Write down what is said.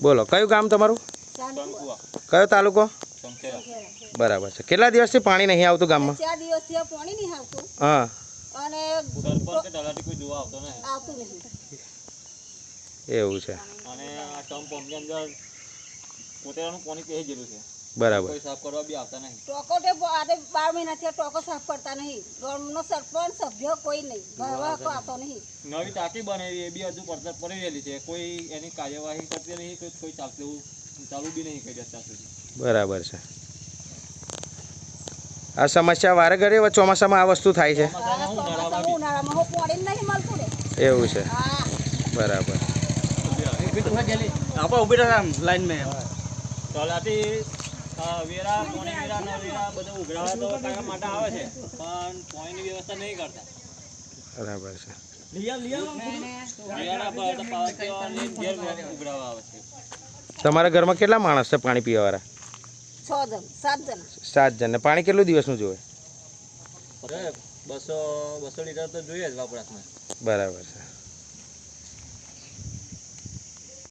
બોલો કયું ગામ તમારું? કયો તાલુકો? બરાબર છે. કેટલા દિવસથી પાણી નહીં આવતું ગામમાં? ચાર દિવસથી પાણી નહીં આવતું. હા. અને સરપંચ કે તલાટી કોઈ જોવા આવતો નહીં. એવું છે. અને આ ટર્મ પંપની અંદર પોતાનું પાણી પહેરી ગયેલું છે. બરાબર સાફ કરવા બી આવતા નહીં ટોકો તે આજે બાર મહિનાથી આ ટોકો સાફ કરતા નહીં ગામનો સરપંચ સભ્ય કોઈ નહીં ભરવા આવતો નહીં નવી ટાંકી બનાવી એ બી હજુ પડતર પડી રહેલી છે કોઈ એની કાર્યવાહી કરતી નહીં કોઈ કોઈ ચાલતું ચાલુ બી નહીં કરી અત્યાર સુધી બરાબર છે આ સમસ્યા વારે ઘડી ચોમાસામાં આ વસ્તુ થાય છે એવું છે બરાબર આપણે ઊભી રહ્યા લાઈન મેં ચલાતી વેરા પોણી વેરા ન વેરા બધું ઉઘરાવા તો કાકા માટે આવે છે પણ પોણીની વ્યવસ્થા નહીં કરતા. બરાબર છે. તમારા ઘરમાં કેટલા માણસ છે પાણી પીવાવાળા? છ જણ સાત જણ. સાત જણ. ને પાણી કેટલું દિવસનું જોવે બસો બસો લીટર તો જોઈએ જ વપરાશમાં. બરાબર છે.